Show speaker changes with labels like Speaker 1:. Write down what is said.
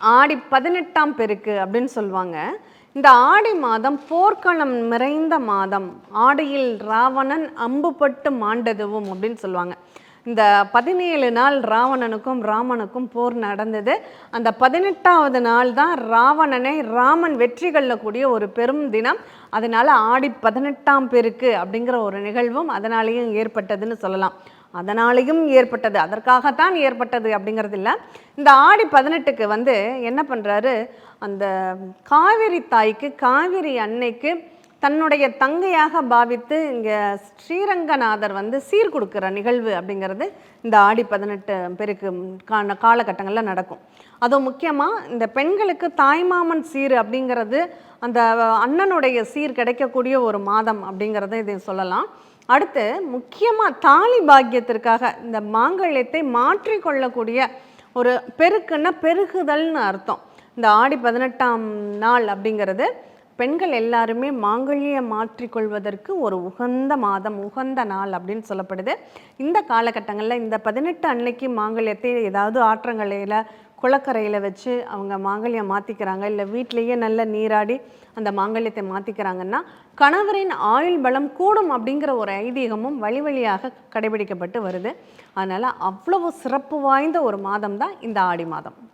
Speaker 1: ஆடி பதினெட்டாம் பெருக்கு அப்படின்னு சொல்லுவாங்க. இந்த ஆடி மாதம் போர்க்களம் நிறைந்த மாதம். ஆடியில் ராவணன் அம்புபட்டு மாண்டதுவும் அப்படின்னு சொல்லுவாங்க. இந்த பதினேழு நாள் ராவணனுக்கும் ராமனுக்கும் போர் நடந்தது. அந்த பதினெட்டாவது நாள் தான் ராவணனை ராமன் வெற்றி கொள்ளக்கூடிய ஒரு பெரும் தினம். அதனால் ஆடி பதினெட்டாம் பெருக்கு அப்படிங்கிற ஒரு நிகழ்வும் அதனாலேயும் ஏற்பட்டதுன்னு சொல்லலாம். அதனாலேயும் ஏற்பட்டது. அதற்காகத்தான் ஏற்பட்டது அப்படிங்கிறது இல்லை. இந்த ஆடி பதினெட்டுக்கு வந்து என்ன பண்ணுறாரு அந்த காவிரி தாய்க்கு காவிரி அன்னைக்கு தன்னுடைய தங்கையாக பாவித்து இங்கே ஸ்ரீரங்கநாதர் வந்து சீர் கொடுக்குற நிகழ்வு அப்படிங்கிறது இந்த ஆடி பதினெட்டு பெருக்கு கா காலகட்டங்களில் நடக்கும். அதுவும் முக்கியமாக இந்த பெண்களுக்கு தாய்மாமன் சீர் அப்படிங்கிறது அந்த அண்ணனுடைய சீர் கிடைக்கக்கூடிய ஒரு மாதம் அப்படிங்கிறத இதை சொல்லலாம். அடுத்து முக்கியமாக தாலி பாக்கியத்திற்காக இந்த மாங்கல்யத்தை மாற்றிக்கொள்ளக்கூடிய ஒரு பெருக்குன்னா பெருகுதல்னு அர்த்தம். இந்த ஆடி பதினெட்டாம் நாள் அப்படிங்கிறது பெண்கள் எல்லாருமே மாங்கல்ய மாற்றிக்கொள்வதற்கு ஒரு உகந்த மாதம் உகந்த நாள் அப்படின்னு சொல்லப்படுது. இந்த காலகட்டங்களில் இந்த பதினெட்டு அன்னைக்கு மாங்கல்யத்தை ஏதாவது ஆற்றங்கரையில் குளக்கரையில் வச்சு அவங்க மாங்கல்யம் மாற்றிக்கிறாங்க இல்லை வீட்டிலேயே நல்ல நீராடி அந்த மாங்கல்யத்தை மாற்றிக்கிறாங்கன்னா கணவரின் ஆயுள் பலம் கூடும் அப்படிங்கிற ஒரு ஐதீகமும் வழி வழியாக கடைபிடிக்கப்பட்டு வருது. அதனால் அவ்வளவு சிறப்பு வாய்ந்த ஒரு மாதம் தான் இந்த ஆடி மாதம்.